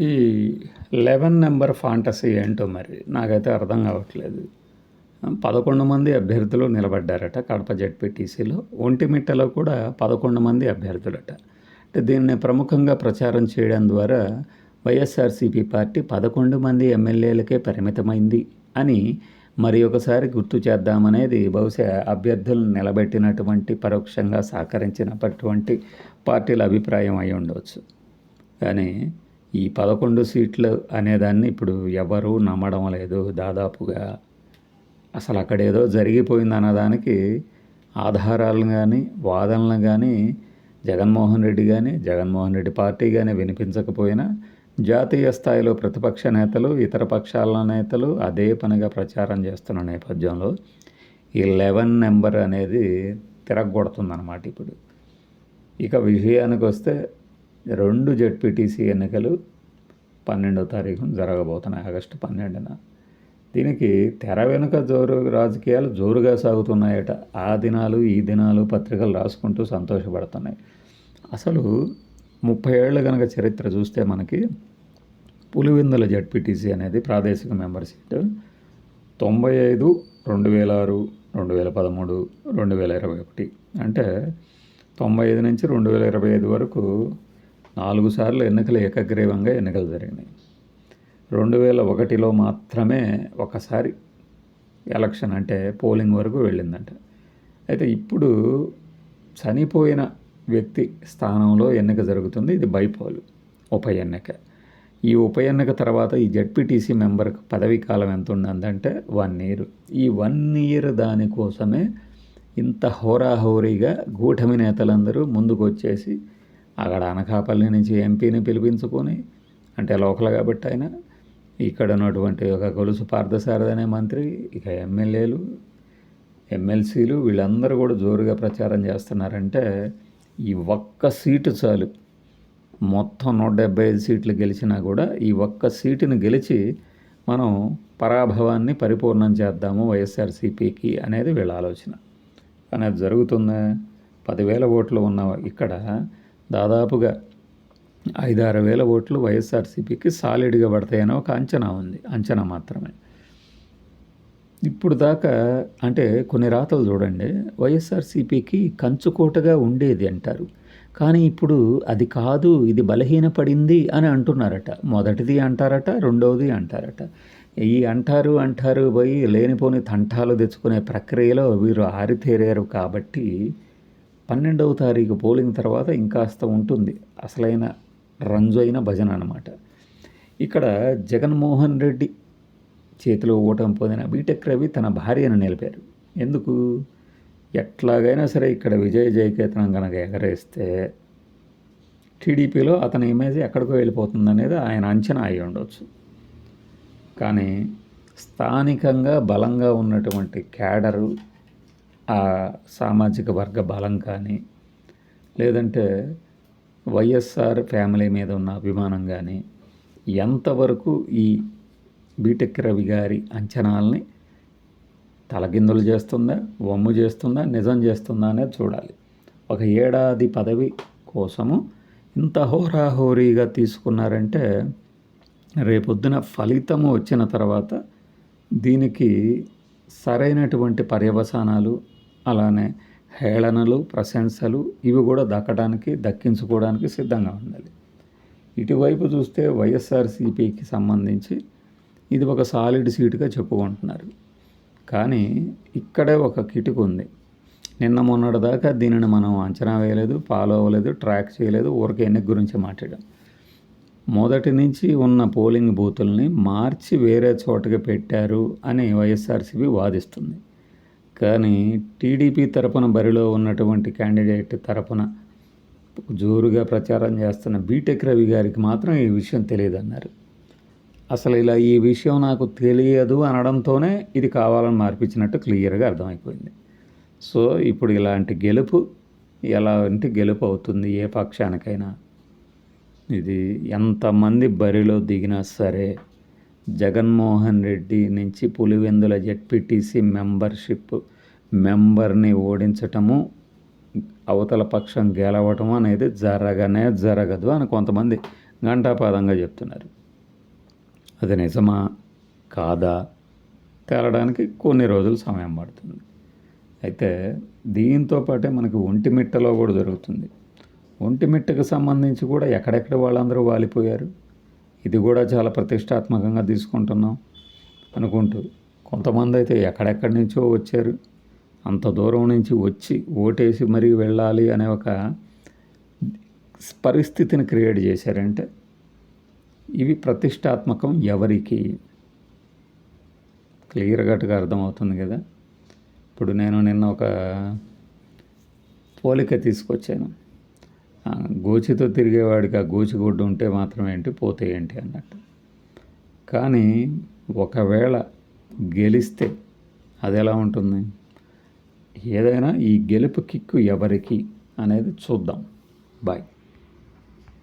ఈ eleven number fantasy ఏంటో మరి నాకైతే అర్థం కావట్లేదు. పదకొండు మంది అభ్యర్థులు నిలబడ్డారట కడప జెడ్పీటీసీలో. ఒంటిమిట్టలో కూడా పదకొండు మంది అభ్యర్థులట. అంటే దీన్ని ప్రముఖంగా ప్రచారం చేయడం ద్వారా వైఎస్ఆర్సీపీ పార్టీ పదకొండు మంది ఎమ్మెల్యేలకే పరిమితమైంది అని మరి ఒకసారి గుర్తు చేద్దామనేది బహుశా అభ్యర్థులను నిలబెట్టినటువంటి పరోక్షంగా సహకరించినటువంటి పార్టీల అభిప్రాయం అయి ఉండవచ్చు కానీ ఈ పదకొండు సీట్లు అనేదాన్ని ఇప్పుడు ఎవరూ నమ్మడం లేదు. దాదాపుగా అసలు అక్కడ ఏదో జరిగిపోయింది అన్నదానికి ఆధారాలను కానీ వాదనలు కానీ జగన్మోహన్ రెడ్డి కానీ జగన్మోహన్ రెడ్డి పార్టీ కానీ వినిపించకపోయినా జాతీయ స్థాయిలో ప్రతిపక్ష నేతలు ఇతర పక్షాల నేతలు అదే పనిగా ప్రచారం చేస్తున్న నేపథ్యంలో ఈ లెవెన్ నెంబర్ అనేది తిరగొడుతుందన్నమాట ఇప్పుడు. ఇక విషయానికి వస్తే రెండు జడ్పీటీసీ ఎన్నికలు పన్నెండో తారీఖున జరగబోతున్నాయి ఆగస్టు పన్నెండున. దీనికి తెర వెనుక జోరు రాజకీయాలు జోరుగా సాగుతున్నాయట. ఆ దినాలు ఈ దినాలు పత్రికలు రాసుకుంటూ సంతోషపడుతున్నాయి. అసలు ముప్పై ఏళ్ళు కనుక చరిత్ర చూస్తే మనకి పులివెందుల జడ్పీటీసీ అనేది ప్రాదేశిక మెంబర్ సీటు. తొంభై ఐదు రెండు వేల ఆరు రెండు వేల పదమూడు రెండు వేల ఇరవై ఒకటి. అంటే తొంభై ఐదు నుంచి రెండు వేల ఇరవై ఐదు వరకు నాలుగు సార్లు ఎన్నికలు ఏకగ్రీవంగా ఎన్నికలు జరిగినాయి. రెండు వేల ఒకటిలో మాత్రమే ఒకసారి ఎలక్షన్ అంటే పోలింగ్ వరకు వెళ్ళిందంట. అయితే ఇప్పుడు చనిపోయిన వ్యక్తి స్థానంలో ఎన్నిక జరుగుతుంది. ఇది బైపోలు ఉప ఎన్నిక. ఈ ఉప ఎన్నిక తర్వాత ఈ జడ్పీటీసీ మెంబర్కి పదవీ కాలం ఎంత ఉందంటే వన్ ఇయర్. ఈ వన్ ఇయర్ దానికోసమే ఇంత హోరాహోరీగా గూటమి నేతలందరూ ముందుకు వచ్చేసి అక్కడ అనకాపల్లి నుంచి ఎంపీని పిలిపించుకొని అంటే లోకల్ కాబట్టి ఆయన ఇక్కడ ఉన్నటువంటి ఒక గొలుసు పార్థసారథి అనే మంత్రి ఇక ఎమ్మెల్యేలు ఎమ్మెల్సీలు వీళ్ళందరూ కూడా జోరుగా ప్రచారం చేస్తున్నారంటే ఈ ఒక్క సీటు చాలు. మొత్తం నూట డెబ్బై ఐదు సీట్లు గెలిచినా కూడా ఈ ఒక్క సీటుని గెలిచి మనం పరాభవాన్ని పరిపూర్ణం చేద్దాము వైఎస్ఆర్సీపీకి అనేది వీళ్ళ ఆలోచన. కానీ అది జరుగుతుందా? పదివేల ఓట్లు ఉన్న ఇక్కడ దాదాపుగా ఐదారు వేల ఓట్లు వైఎస్ఆర్సీపీకి సాలిడ్గా పడతాయని ఒక అంచనా ఉంది అంచనా మాత్రమే. ఇప్పుడు దాకా అంటే కొన్ని రాతలు చూడండి వైఎస్ఆర్సీపీకి కంచుకోటగా ఉండేది అంటారు. కానీ ఇప్పుడు అది కాదు ఇది బలహీనపడింది అని అంటున్నారట. మొదటిది అంటారట రెండవది అంటారట. ఈ అంటారు అంటారు పోయి లేనిపోని తంటాలు తెచ్చుకునే ప్రక్రియలో వీరు ఆరితేరారు కాబట్టి పన్నెండవ తారీఖు పోలింగ్ తర్వాత ఇంకాస్త ఉంటుంది. అసలైన రంజు అయిన భజన అనమాట ఇక్కడ జగన్మోహన్ రెడ్డి చేతిలో ఓటమి పొందిన బీటెక్ రవి తన భార్యను నిలిపారు. ఎందుకు? ఎట్లాగైనా సరే ఇక్కడ విజయ జయకేతనం కనుక ఎగరేస్తే టీడీపీలో అతని ఇమేజ్ ఎక్కడికో వెళ్ళిపోతుంది అనేది ఆయన అంచనా అయి ఉండవచ్చు కానీ స్థానికంగా బలంగా ఉన్నటువంటి క్యాడరు ఆ సామాజిక వర్గ బలం కానీ లేదంటే వైఎస్ఆర్ ఫ్యామిలీ మీద ఉన్న అభిమానం కానీ ఎంతవరకు ఈ బీటెక్ రవి గారి అంచనాల్ని తలగిందులు చేస్తుందా వమ్ము చేస్తుందా నిజం చేస్తుందా అనేది చూడాలి. ఒక ఏడాది పదవి కోసము ఇంత హోరాహోరీగా తీసుకున్నారంటే రేపొద్దున ఫలితము వచ్చిన తర్వాత దీనికి సరైనటువంటి పర్యవసానాలు అలానే హేళనలు ప్రశంసలు ఇవి కూడా దక్కడానికి దక్కించుకోవడానికి సిద్ధంగా ఉండాలి. ఇటువైపు చూస్తే వైఎస్ఆర్సీపీకి సంబంధించి ఇది ఒక సాలిడ్ సీటుగా చెప్పుకుంటున్నారు. కానీ ఇక్కడే ఒక కిటుకు ఉంది. నిన్న మొన్నటి దాకా దీనిని మనం అంచనా వేయలేదు ఫాలో అవ్వలేదు ట్రాక్ చేయలేదు ఊరికే ఎన్నిక గురించి మాట్లాడాం. మొదటి నుంచి ఉన్న పోలింగ్ బూతుల్ని మార్చి వేరే చోటకి పెట్టారు అని వైఎస్ఆర్సీపీ వాదిస్తుంది. కానీ టీడీపీ తరపున బరిలో ఉన్నటువంటి క్యాండిడేట్ తరపున జోరుగా ప్రచారం చేస్తున్న బీటెక్ రవి గారికి మాత్రం ఈ విషయం తెలియదు అన్నారు అసలు ఇలా ఈ విషయం నాకు తెలియదు అనడంతోనే ఇది కావాలని మార్పించినట్టు క్లియర్గా అర్థమైపోయింది. సో ఇప్పుడు ఇలాంటి గెలుపు ఎలాంటి గెలుపు అవుతుంది? ఏ పక్షానికైనా? ఇది ఎంతమంది బరిలో దిగినా సరే జగన్మోహన్ రెడ్డి నుంచి పులివెందుల జెడ్పీటీసీ మెంబర్షిప్ మెంబర్ని ఓడించటము అవతల పక్షం గెలవటం అనేది జరగనే జరగదు అని కొంతమంది ఘంటాపాదంగా చెప్తున్నారు. అది నిజమా? కాదా? తేలడానికి కొన్ని రోజులు సమయం పడుతుంది. అయితే దీంతో పాటే మనకి ఒంటిమిట్టలో కూడా జరుగుతుంది. ఒంటిమిట్టకు సంబంధించి కూడా ఎక్కడెక్కడ వాళ్ళందరూ వాలిపోయారు? ఇది కూడా చాలా ప్రతిష్టాత్మకంగా తీసుకుంటున్నాం అనుకుంటూ కొంతమంది అయితే ఎక్కడెక్కడి నుంచో వచ్చారు. అంత దూరం నుంచి వచ్చి ఓటేసి మరీ వెళ్ళాలి అనే ఒక పరిస్థితిని క్రియేట్ చేశారంటే ఇవి ప్రతిష్టాత్మకం ఎవరికి క్లియర్ కట్గా అర్థమవుతుంది కదా. ఇప్పుడు నేను నిన్న ఒక పోలిక తీసుకొచ్చాను. గోచితో తిరిగేవాడికి ఆ గోచిగుడ్డు ఉంటే మాత్రం ఏంటి? పోతే ఏంటి అన్నట్టు. కానీ ఒకవేళ గెలిస్తే అది ఎలా ఉంటుంది? ఏదైనా ఈ గెలుపు కిక్కు ఎవరికి అనేది చూద్దాం. బాయ్.